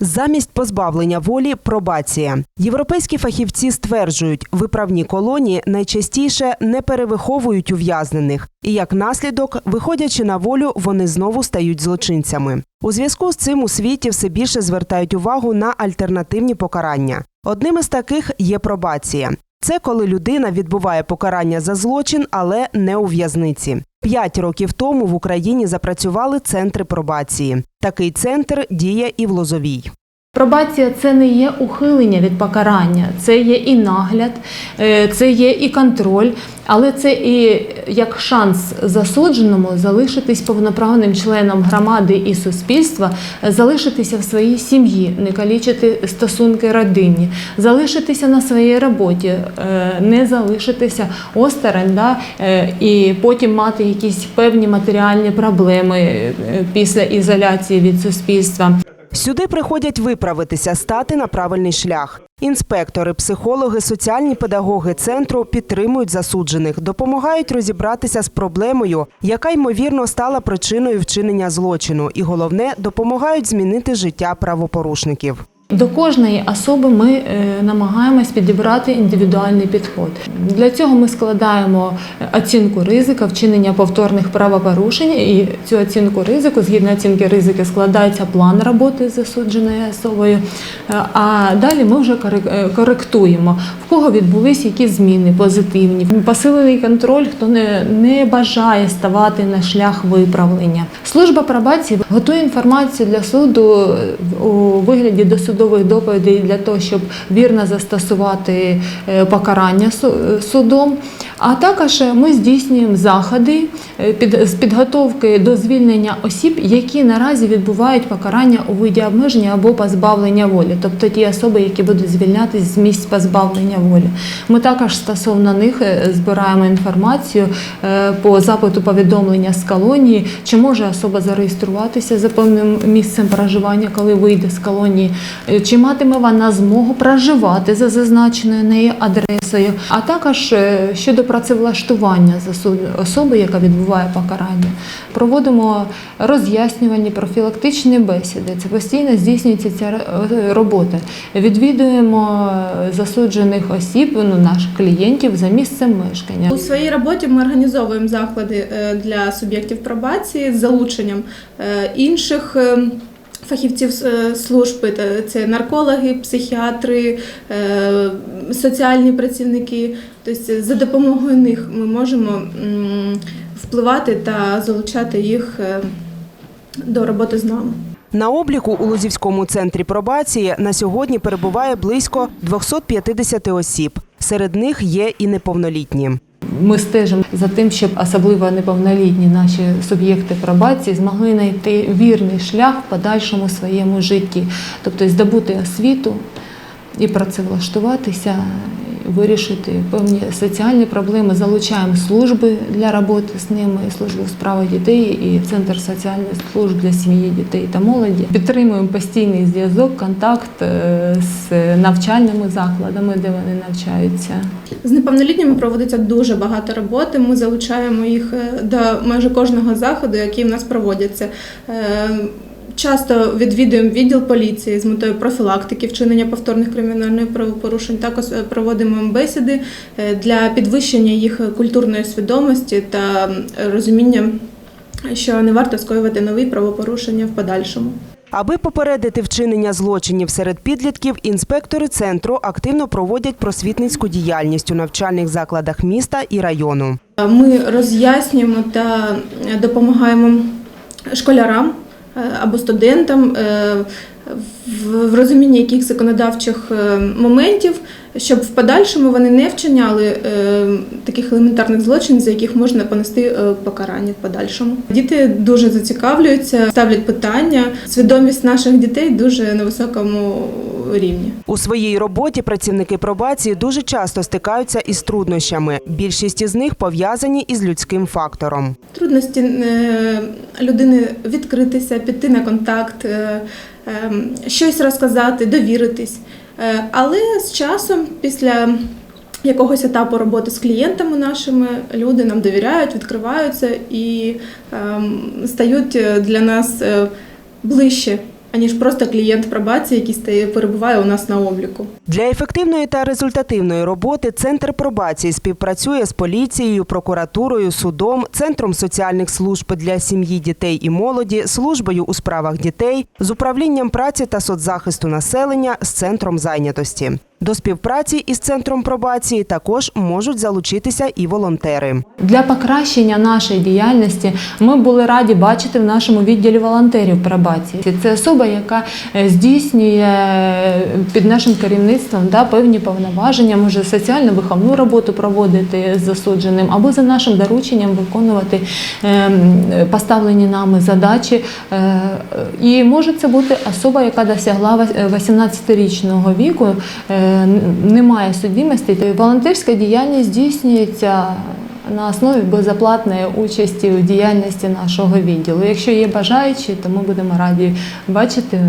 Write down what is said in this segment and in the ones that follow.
Замість позбавлення волі пробація. Європейські фахівці стверджують, виправні колонії найчастіше не перевиховують ув'язнених, і як наслідок, виходячи на волю, вони знову стають злочинцями. У зв'язку з цим у світі все більше звертають увагу на альтернативні покарання. Одним із таких є пробація. Це коли людина відбуває покарання за злочин, але не у в'язниці. П'ять років тому в Україні запрацювали центри пробації. Такий центр діє і в Лозовій. Пробація це не є ухилення від покарання, це є і нагляд, е, це є і контроль, але це і як шанс засудженому залишитись повноправним членом громади і суспільства, залишитися в своїй сім'ї, не калічити стосунки родинні, залишитися на своїй роботі, е, не залишитися осторонь, да, е, і потім мати якісь певні матеріальні проблеми після ізоляції від суспільства. Сюди приходять виправитися, стати на правильний шлях. Інспектори, психологи, соціальні педагоги центру підтримують засуджених, допомагають розібратися з проблемою, яка ймовірно стала причиною вчинення злочину, і головне допомагають змінити життя правопорушників. До кожної особи ми е, намагаємось підібрати індивідуальний підход. Для цього ми складаємо оцінку ризика вчинення повторних правопорушень, і цю оцінку ризику, згідно оцінки ризики, складається план роботи з засудженою особою. Е, А далі ми вже е, коректуємо, в кого відбулись які зміни позитивні. Посилений контроль, хто не, не бажає ставати на шлях виправлення. Служба пробації готує інформацію для суду у вигляді досудових доповідей для того, щоб вірно застосувати е, покарання судом. А також ми здійснюємо заходи е, з підготовки до звільнення осіб, які наразі відбувають покарання у виді обмеження або позбавлення волі, тобто ті особи, які будуть звільнятись з місць позбавлення волі. Ми також стосовно них е, збираємо інформацію е, по запиту повідомлення з колонії, чи може особа зареєструватися за певним місцем проживання, коли вийде з колонії, е, чи матиме вона змогу проживати за зазначеною нею адресою, а також е, щодо працевлаштування особи, яка відбуває покарання. Проводимо роз'яснювальні профілактичні бесіди. Це постійно здійснюється ця е, робота. Відвідуємо е, засуджених осіб, ну наших клієнтів за місцем мешкання. У своїй роботі ми організовуємо заклади е, для суб'єктів пробації з залученням е, інших. Е, Фахівців е, служби це наркологи, психіатри, е, соціальні працівники. Тобто за допомогою них ми можемо впливати та залучати їх е, до роботи з нами. На обліку у Лозівському центрі пробації на сьогодні перебуває близько 250 осіб. Серед них є і неповнолітні. Ми стежимо за тим, щоб особливо неповнолітні наші суб'єкти пробації змогли знайти вірний шлях в подальшому своєму житті, тобто здобути освіту і працевлаштуватися, вирішити певні соціальні проблеми. Залучаємо служби для роботи з ними, службу у справах дітей і центр соціальних служб для сім'ї, дітей та молоді. Підтримуємо постійний зв'язок, контакт е, з навчальними закладами, де вони навчаються. З неповнолітніми проводиться дуже багато роботи. Ми залучаємо їх е, до майже кожного заходу, який в нас проводяться. Е, Часто відвідуємо відділ поліції з метою профілактики вчинення повторних кримінальних правопорушень. Також е, проводимо бесіди е, для підвищення їх культурної свідомості та розуміння, що не варто скоювати нові правопорушення в подальшому. Аби попередити вчинення злочинів серед підлітків, інспектори центру активно проводять просвітницьку діяльність у навчальних закладах міста і району. Ми роз'яснюємо та допомагаємо школярам е, або студентам е, в розумінні яких законодавчих е, моментів, щоб в подальшому вони не вчиняли е, таких елементарних злочинів, за яких можна понести е, покарання в подальшому. Діти дуже зацікавлюються, ставлять питання. Свідомість наших дітей дуже на високому рівні. У своїй роботі працівники пробації дуже часто стикаються із труднощами. Більшість із них пов'язані із людським фактором. Трудності е, людини відкритися, піти на контакт, е, е, щось розказати, довіритись. Е, Але з часом, після якогось етапу роботи з клієнтами нашими, люди нам довіряють, відкриваються і ем, стають для нас ближче. Аніж просто клієнт пробації, який стає, перебуває у нас на обліку. Для ефективної та результативної роботи центр пробації співпрацює з поліцією, прокуратурою, судом, центром соціальних служб для сім'ї, дітей і молоді, службою у справах дітей, з управлінням праці та соцзахисту населення, з центром зайнятості. До співпраці із центром пробації також можуть залучитися і волонтери. Для покращення нашої діяльності ми були раді бачити в нашому відділі волонтерів пробації. Це особа, яка е, здійснює е, під нашим керівництвом да, певні повноваження, може соціально-виховну роботу проводити з засудженим або за нашим дорученням виконувати ем, поставлені нами задачі. Е, І може це бути особа, яка досягла е, 18-річного віку, е, немає судимості. Волонтерська діяльність здійснюється на основі безоплатної участі у діяльності нашого відділу. Якщо є бажаючі, то ми будемо раді бачити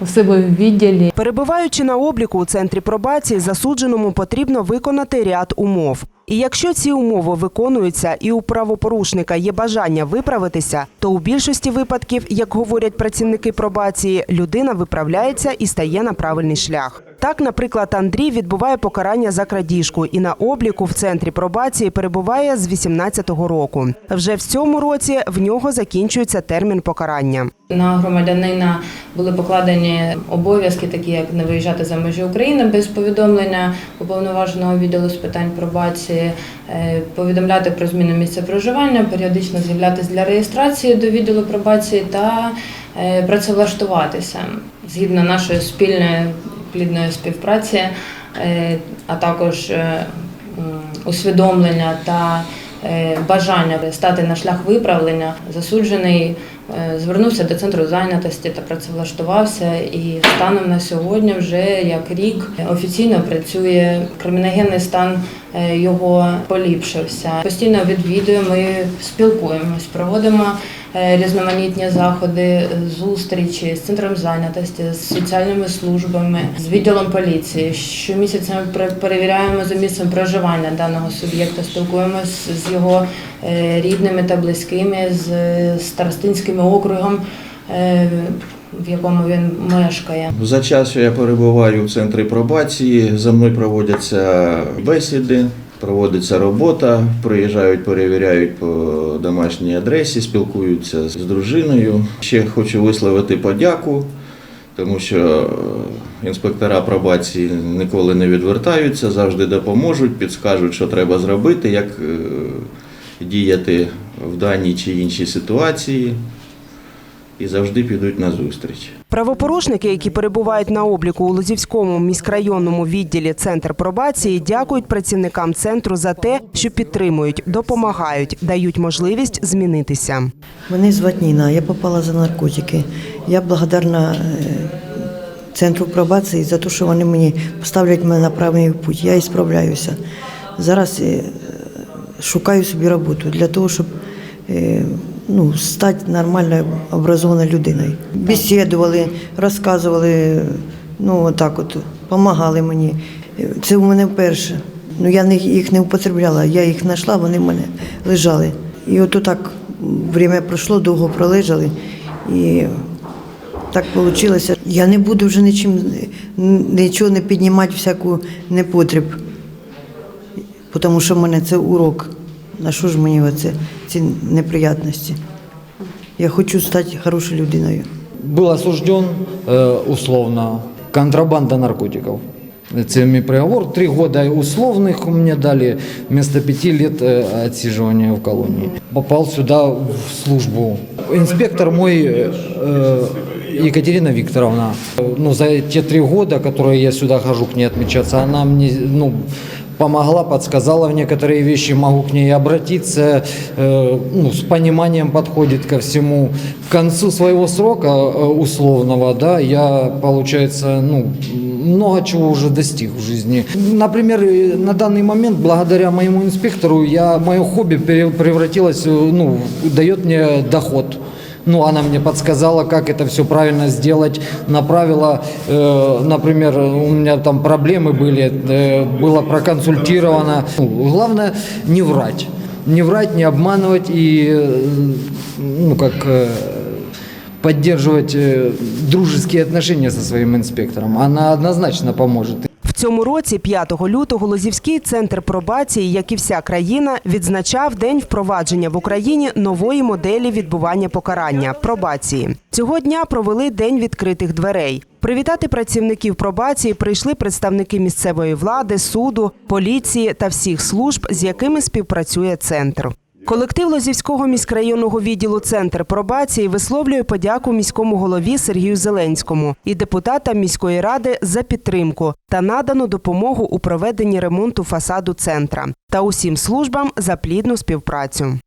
у себе в відділі. Перебуваючи на обліку у центрі пробації, засудженому потрібно виконати ряд умов. І якщо ці умови виконуються і у правопорушника є бажання виправитися, то у більшості випадків, як говорять працівники пробації, людина виправляється і стає на правильний шлях. Так, наприклад, Андрій відбуває покарання за крадіжку і на обліку в центрі пробації перебуває з 18-го року. Вже в цьому році в нього закінчується термін покарання. На громадянина були покладені обов'язки, такі як не виїжджати за межі України без повідомлення уповноваженого відділу з питань пробації, е, повідомляти про зміну місця проживання, періодично з'являтися для реєстрації до відділу пробації та е, працевлаштуватися згідно нашої спільної плідної співпраці, е, а також е, усвідомлення та е, бажання стати на шлях виправлення, засуджений звернувся до центру зайнятості та працевлаштувався. І станом на сьогодні, вже як рік, офіційно працює криміногенний стан його поліпшився. Постійно відвідуємо, ми спілкуємось, проводимо різноманітні заходи, зустрічі з центром зайнятості, з соціальними службами, з відділом поліції. Щомісяця ми пере- перевіряємо за місцем проживання даного суб'єкта, спілкуємося з його е, рідними та близькими, з е, старостинським округом, е, в якому він мешкає. За час, що я перебуваю в центрі пробації, за мною проводяться бесіди, проводиться робота, приїжджають, перевіряють по домашній адресі, спілкуються з дружиною. Ще хочу висловити подяку, тому що е, інспектора пробації ніколи не відвертаються, завжди допоможуть, підскажуть, що треба зробити, як е, діяти в даній чи іншій ситуації. І завжди підуть на зустріч. Правопорушники, які перебувають на обліку у Лозівському міськрайонному відділі Центр пробації, дякують працівникам центру за те, що підтримують, допомагають, дають можливість змінитися. Мене звати Ніна, я попала за наркотики. Я благодарна е, центру пробації за те, що вони мені поставлять мене на правильний путь. Я і справляюся. Зараз е, шукаю собі роботу для того, щоб е, ну, стати нормальною образованою людиною. Бесідували, розказували, ну отак от, допомагали мені. Це у мене вперше. Ну, я їх не употребляла, я їх знайшла, вони в мене лежали. І от так время пройшло, довго пролежали. І так вийшло. Я не буду вже нічим, нічого не піднімати, всяку непотріб. Тому що в мене це урок. На що ж мені оце, ці неприятності? Я хочу стати хорошою людиною. был осужден э, условно контрабанда наркотиков. Это мой приговор. Три года условных мне дали вместо пяти лет э, отсиживания в колонии. Попал сюда в службу. Инспектор мой э, Екатерина Викторовна. Э, Ну, за те три года, которые я сюда хожу к ней отмечаться, она мне, ну, помогла, подсказала в некоторые вещи, могу к ней обратиться, э, ну, с пониманием подходит ко всему. К концу своего срока э, условного, да, я, получается, ну, много чего уже достиг в жизни. Например, э, на данный момент, благодаря моему инспектору, я, мое хобби пере- превратилось, э, ну, дает мне доход. Ну, она мне подсказала, как это все правильно сделать, направила, э, например, у меня там проблемы были, э, было проконсультировано. Ну, главное не врать, не врать, не обманывать и, э, ну, как э, поддерживать э, дружеские отношения со своим инспектором. Она однозначно поможет. Цьому році, 5 лютого, Лозівський центр пробації, як і вся країна, відзначав день впровадження в Україні нової моделі відбування покарання пробації. Цього дня провели день відкритих дверей. Привітати працівників пробації прийшли представники місцевої влади, суду, поліції та всіх служб, з якими співпрацює центр. Колектив Лозівського міськрайонного відділу Центр пробації висловлює подяку міському голові Сергію Зеленському і депутатам міської ради за підтримку та надану допомогу у проведенні ремонту фасаду центра та усім службам за плідну співпрацю.